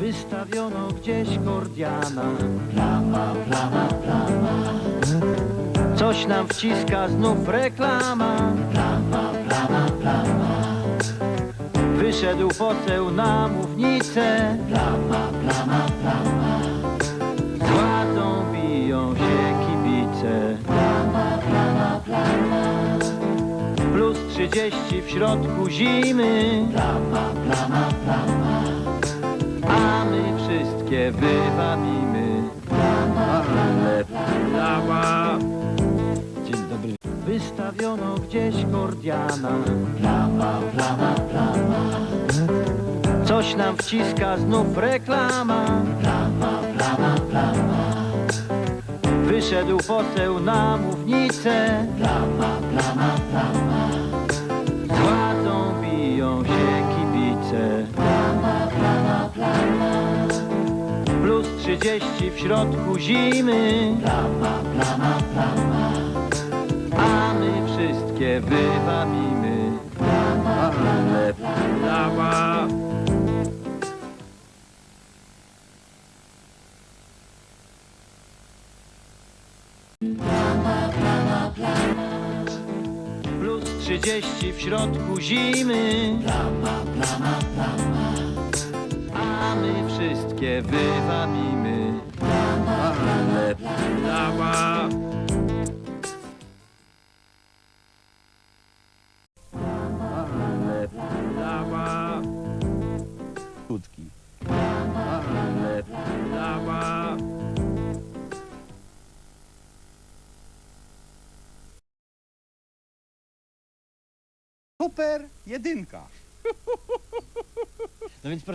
Wystawiono gdzieś Gordiana. Plama, plama, plama Coś nam wciska znów reklama. Plama, plama, plama Wyszedł poseł na mównicę. Plama, plama, plama Z władzą biją się kibice. Plama, plama, plama Plus 30 w środku zimy. plama, plama Dzień dobry. Wystawiono gdzieś Gordiana. Plama, plama, plama. Coś nam wciska znów reklama. Plama, plama, plama. Wyszedł poseł na mównicę. Plama, Plus 30 w środku zimy. Plama, plama, plama. A my wszystkie wywabimy. Ale Plama. plus 30 w środku zimy. Plama, plama, plama. A my wszystkie wywabimy. Ale Plama. krótki. Super jedynka. No więc proszę